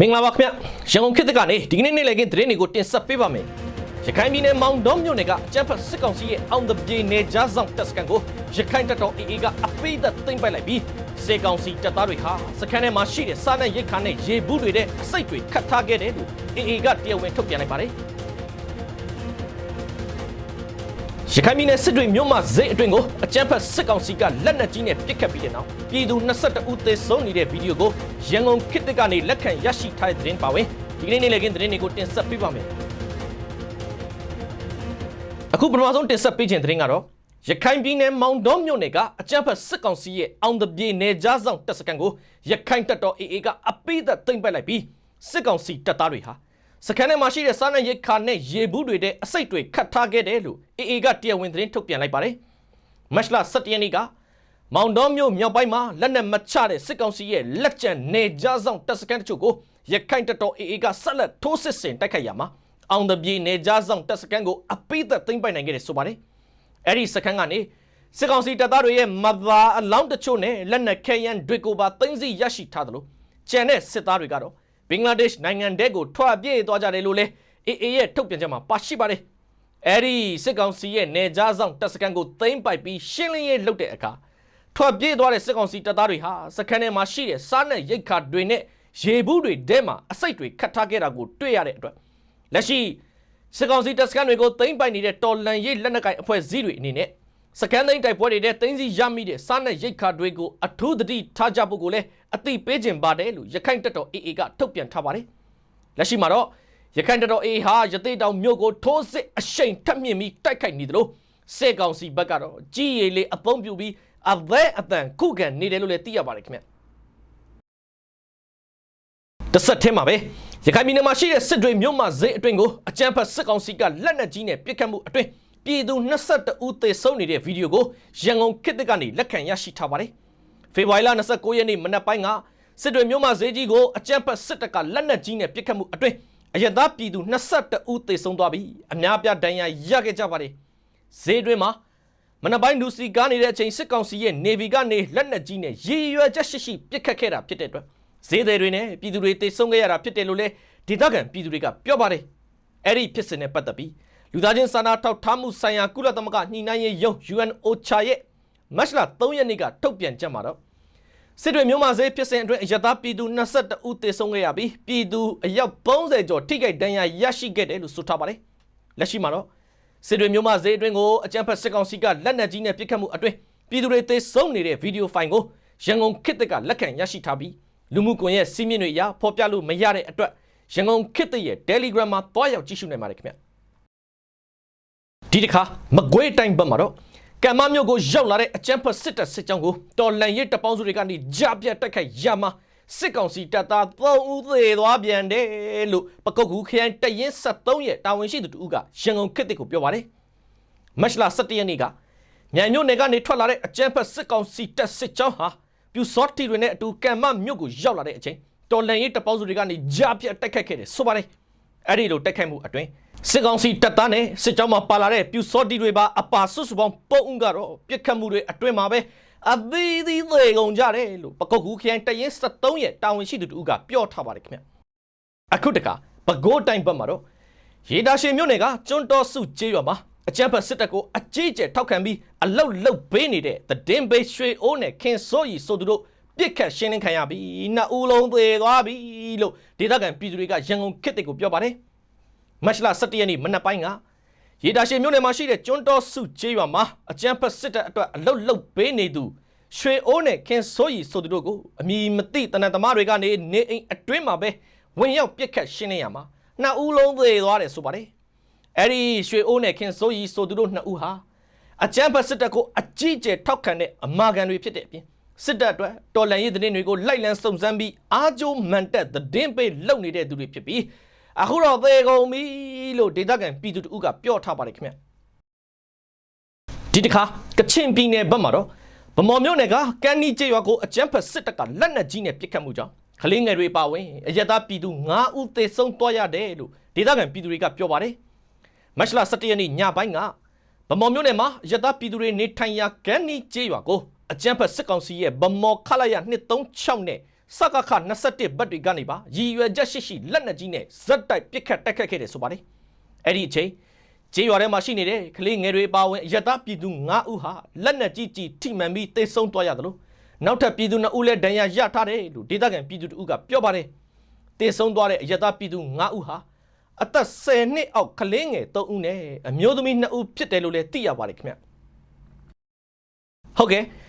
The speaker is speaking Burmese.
မင်္ဂလာပါခင်ဗျရန်ကုန်ခေတ်သစ်ကနေဒီကနေ့နေ့လည်ခင်းသတင်းတွေကိုတင်ဆက်ပေးပါမယ်ရခိုင်ပြည်နယ်မောင်တောမြို့နယ်ကအကြမ်းဖက်စစ်ကောင်စီရဲ့အောင်တပြေနယ်ကြားဆောင်တပ်စခန်းကိုရခိုင်တပ်တော် AA ကအပိသက်သိမ်းပိုက်လိုက်ပြီးစေကောင်စီတပ်သားတွေဟာစခန်းထဲမှာရှိတဲ့စားနပ်ရိက္ခာနဲ့ရေဘူးတွေတဲ့အစိတ်တွေခတ်ထားခဲ့တယ်လို့ AA ကတရားဝင်ထုတ်ပြန်လိုက်ပါတယ် ရခိုင်ပြည်နယ်စစ်တွေမြို့မှာဈေးအတွင်ကိုအကြမ်းဖက်စစ်ကောင်စီကလက်နက်ကြီးနဲ့ပစ်ခတ်ပြီးတဲ့နောက်ပြည်သူ22ဦးသေဆုံးနေတဲ့ဗီဒီယိုကိုရန်ကုန်ခေတ်သစ်ကနေလက်ခံရရှိထားတဲ့သတင်းပါဝင်ဒီကနေ့နေ့လည်ခင်းသတင်းတွေကိုတင်ဆက်ပေးပါမယ်အခုပထမဆုံးတင်ဆက်ပေးခြင်းသတင်းကတော့ရခိုင်ပြည်နယ်မောင်တောမြို့နယ်ကအကြမ်းဖက်စစ်ကောင်စီရဲ့အောင်တပြေနယ်ကြားဆောင်တပ်စခန်းကိုရခိုင်တပ်တော် AA ကအပိသက်သိမ်းပိုက်လိုက်ပြီးစစ်ကောင်စီတပ်သားတွေဟာ စခန်းထဲမှာရှိတဲ့စားနပ်ရိက္ခာနဲ့ရေဘူးတွေတဲ့အစိတ်တွေခတ်ထားခဲ့တယ်လို့ AA ကတရားဝင်သတင်းထုတ်ပြန်လိုက်ပါတယ်။မတ်လ17ရက်နေ့ကမောင်တော်မြို့မြောက်ပိုင်းမှာလက်နက်မချတဲ့စစ်ကောင်စီရဲ့လက်ကျန်နေကြားဆောင်တပ်စခန်းတချို့ကိုရခိုင်တပ်တော် AA ကဆက်လက်ထိုးစစ်ဆင်တိုက်ခိုက်ရမှာအောင်တပြေနေကြားဆောင်တပ်စခန်းကိုအပိသက်သိမ်းပိုက်နိုင်ခဲ့တယ်ဆိုပါတယ်။အဲ့ဒီစခန်းကနေစစ်ကောင်စီတပ်သားတွေရဲ့မသာအလောင်းတချို့နဲ့လက်နက်ခဲယမ်းတွေကိုပါသိမ်းဆည်းရရှိထားသလိုကျန်တဲ့စစ်သားတွေကတော့ ဘင်္ဂလားဒေ့ရှ်နိုင်ငံတဲကိုထွက်ပြေးသွားကြတယ်လို့လည်း AA ရဲ့ထုတ်ပြန်ချက်မှာပါရှိပါတယ်။အဲ့ဒီစစ်ကောင်စီရဲ့နေကြားဆောင်တပ်စခန်းကိုသိမ်းပိုက်ပြီးရှင်းလင်းရေးလုပ်တဲ့အခါထွက်ပြေးသွားတဲ့စစ်ကောင်စီတပ်သားတွေဟာစခန်းထဲမှာရှိတဲ့စားနပ်ရိက္ခာတွေနဲ့ရေဘူးတွေထဲမှာအစိတ်တွေခတ်ထားခဲ့တာကိုတွေ့ရတဲ့အတွက်လက်ရှိစစ်ကောင်စီတပ်စခန်းတွေကိုသိမ်းပိုက်နေတဲ့တော်လန်ရေးလက်နက်ကိုင်အဖွဲ့အစည်းတွေအနေနဲ့ စကန်သိန်းတိုက်ပွဲတွေနဲ့တင်းစီရမိတဲ့စားနပ်ရိက္ခာတွေကိုအထူးသတိထားကြဖို့ကိုလည်းအသိပေးခြင်းပါတယ်လို့ရခိုင်တပ်တော် AA ကထုတ်ပြန်ထားပါတယ်။လက်ရှိမှာတော့ရခိုင်တပ်တော် AA ဟာရသေးတောင်မြို့ကိုထိုးစစ်အရှိန်ထပ်မြင့်ပြီးတိုက်ခိုက်နေသလိုစေကောင်စီဘက်ကတော့ကြီးရည်လေးအသုံးပြုပြီးအသဲအတန်ခုခံနေတယ်လို့လည်းသိရပါတယ်ခင်ဗျ။တစ်ဆက်တည်းမှာပဲရခိုင်ပြည်နယ်မှာရှိတဲ့စစ်တွေမြို့မှာဈေးအတွင်းကိုအကြမ်းဖက်စစ်ကောင်စီကလက်နက်ကြီးနဲ့ပစ်ခတ်မှုအတွင်း ပြည်သူ22ဦးသေဆုံးနေတဲ့ဗီဒီယိုကိုရန်ကုန်ခေတ်သစ်ကနေလက်ခံရရှိထားပါတယ်။ဖေဖော်ဝါရီလ29ရက်နေ့မနက်ပိုင်းကစစ်တွေမြို့မှာဈေးကြီးကိုအကြမ်းဖက်စစ်တပ်ကလက်နက်ကြီးနဲ့ပစ်ခတ်မှုအတွင်းအရသာပြည်သူ22ဦးသေဆုံးသွားပြီးအများပြားဒဏ်ရာရခဲ့ကြပါတယ်။ဈေးတွင်မှာမနက်ပိုင်းလူစီကားနေတဲ့အချိန်စစ်ကောင်စီရဲ့နေဗီကနေလက်နက်ကြီးနဲ့ရည်ရွယ်ချက်ရှိရှိပစ်ခတ်ခဲ့တာဖြစ်တဲ့အတွက်ဈေးသည်တွေနဲ့ပြည်သူတွေသေဆုံးခဲ့ရတာဖြစ်တယ်လို့လည်းဒေသခံပြည်သူတွေကပြောပါတယ်။အဲ့ဒီဖြစ်စဉ်နဲ့ပတ်သက်ပြီး လူသားချင်းစာနာထောက်ထားမှုဆိုင်ရာကုလသမဂ္ဂညှိနှိုင်းရေးရုံး UNOCHA ရဲ့မတ်လ3ရက်နေ့ကထုတ်ပြန်ချက်မှာတော့စစ်တွေမျိုးမဈေးဖြစ်စဉ်အတွင်းအရသာပြည်သူ22ဦးသေဆုံးခဲ့ရပြီးပြည်သူအယောက်30ကျော်ထိခိုက်ဒဏ်ရာရရှိခဲ့တယ်လို့ဆိုထားပါတယ်။လက်ရှိမှာတော့စစ်တွေမျိုးမဈေးအတွင်းကိုအကြမ်းဖက်စစ်ကောင်စီကလက်နက်ကြီးနဲ့ပစ်ခတ်မှုအတွင်းပြည်သူတွေသေဆုံးနေတဲ့ဗီဒီယိုဖိုင်ကိုရန်ကုန်ခေတ်သစ်ကလက်ခံရရှိထားပြီးလူမှုကွန်ရက်စီးမြင့်တွေအရဖော်ပြလို့မရတဲ့အတွက်ရန်ကုန်ခေတ်သစ်ရဲ့ Telegram မှာတွားရောက်ကြည့်ရှုနိုင်ပါတယ်ခင်ဗျာ။ ဒီတစ်ခါမကွေးတိုင်းဘက်မှာတော့ကမ္မမြို့ကိုရောက်လာတဲ့အကြမ်းဖက်စစ်တပ်စစ်ကြောင်းကိုတော်လန်ရစ်တပေါင်းစုတွေကနေကြားပြတ်တိုက်ခိုက်ရမှာစစ်ကောင်စီတပ်သား3ဦးသေသွားပြန်တယ်လို့ပကုတ်ကူခရိုင်တရင်73ရဲ့တာဝန်ရှိသူတူကရန်ကုန်ခေတ်တစ်ကိုပြောပါတယ်မတ်လ17ရက်နေ့ကမြန်မြို့နယ်ကနေထွက်လာတဲ့အကြမ်းဖက်စစ်ကောင်စီတပ်စစ်ကြောင်းဟာပြူစော့တီတွေနဲ့အတူကမ္မမြို့ကိုရောက်လာတဲ့အချိန်တော်လန်ရစ်တပေါင်းစုတွေကနေကြားပြတ်တိုက်ခိုက်ခဲ့တယ်ဆိုပါတယ် အဲ့ဒီလိုတိုက်ခိုက်မှုအတွင်းစစ်ကောင်စီတပ်သားနဲ့စစ်ကြောင်းမှာပါလာတဲ့ပြူစောတီတွေပါအပါဆွစုပေါင်းပုံဦးကတော့ပြစ်ခတ်မှုတွေအတွင်းမှာပဲအသီးသီးသေကုန်ကြတယ်လို့ပကုတ်ကူခရိုင်တရင်73ရဲ့တာဝန်ရှိသူတူကပြောထားပါတယ်ခင်ဗျအခုတကပကိုးတိုင်းဘက်မှာတော့ရေတာရှင်မြို့နယ်ကကျွန်းတော်စုကျေးရွာမှာအကြမ်းဖက်စစ်တပ်ကိုအကြီးအကျယ်ထောက်ခံပြီးအလုတ်လုတ်ပေးနေတဲ့သတင်းဘေးရွှေအိုးနဲ့ခင်စိုးရီဆိုသူတို့ ပြစ်ခတ်ရှင်းလင်းခံရပြီးနှစ်ဦးလုံးသေသွားပြီလို့ဒေသခံပြည်သူတွေကရန်ကုန်ခေတ်တွေကိုပြောပါတယ်မတ်လ17ရက်နေ့မနက်ပိုင်းကရေတာရှင်မြို့နယ်မှာရှိတဲ့ကျွန်းတော်စုကျေးရွာမှာအကြမ်းဖက်စစ်တပ်အတွက်အလုတ်လုတ်ပေးနေသူရွှေအိုးနဲ့ခင်စိုးရီဆိုသူတို့ကိုအမည်မသိတနတ်သမားတွေကနေနေအိမ်အတွင်းမှာပဲဝင်ရောက်ပြစ်ခတ်ရှင်းလင်းရမှာနှစ်ဦးလုံးသေသွားတယ်ဆိုပါတယ်အဲ့ဒီရွှေအိုးနဲ့ခင်စိုးရီဆိုသူတို့နှစ်ဦးဟာအကြမ်းဖက်စစ်တပ်ကိုအကြီးအကျယ်ထောက်ခံတဲ့အမာခံတွေဖြစ်တဲ့အပြင် စစ်တပ်အတွက်တော်လန်ရေးသတင်းတွေကိုလိုက်လံစုံစမ်းပြီးအားကြိုးမှန်တက်သတင်းပေးလုပ်နေတဲ့သူတွေဖြစ်ပြီးအခုတော့သေကုန်ပြီလို့ဒေသခံပြည်သူတို့ကပြောထားပါတယ်ခင်ဗျဒီတစ်ခါကချင်ပြည်နယ်ဘက်မှာတော့ဗမော်မြို့နယ်ကကန်နီကျေးရွာကိုအကြမ်းဖက်စစ်တပ်ကလက်နက်ကြီးနဲ့ပစ်ခတ်မှုကြောင့်ကလေးငယ်တွေပါဝင်အရသာပြည်သူ9ဦးသေဆုံးသွားရတယ်လို့ဒေသခံပြည်သူတွေကပြောပါတယ်မတ်လ17ရက်နေ့ညပိုင်းကဗမော်မြို့နယ်မှာအရသာပြည်သူတွေနေထိုင်ရာကန်နီကျေးရွာကို အကြမ်းဖက်စစ်ကောင်စီရဲ့ဗမော်ခလာရ236နဲ့စကခ21ဘတ်တွေကနေပါရည်ရွယ်ချက်ရှိရှိလက်နက်ကြီးနဲ့ဇက်တိုက်ပစ်ခတ်တိုက်ခတ်ခဲ့တယ်ဆိုပါတယ်အဲ့ဒီအချိန်ကျေးရွာထဲမှာရှိနေတဲ့ကလေးငယ်တွေပါဝင်အရတားပြည်သူ9ဦးဟာလက်နက်ကြီးကြီးထိမှန်ပြီးသေဆုံးသွားရတယ်လို့နောက်ထပ်ပြည်သူ2ဦးလည်းဒဏ်ရာရထားတယ်လို့ဒေသခံပြည်သူတို့ကပြောပါတယ်သေဆုံးသွားတဲ့အရတားပြည်သူ9ဦးဟာအသက်10နှစ်အောက်ကလေးငယ်3ဦးနဲ့အမျိုးသမီး2ဦးဖြစ်တယ်လို့လည်းသိရပါတယ်ခင်ဗျဟုတ်ကဲ့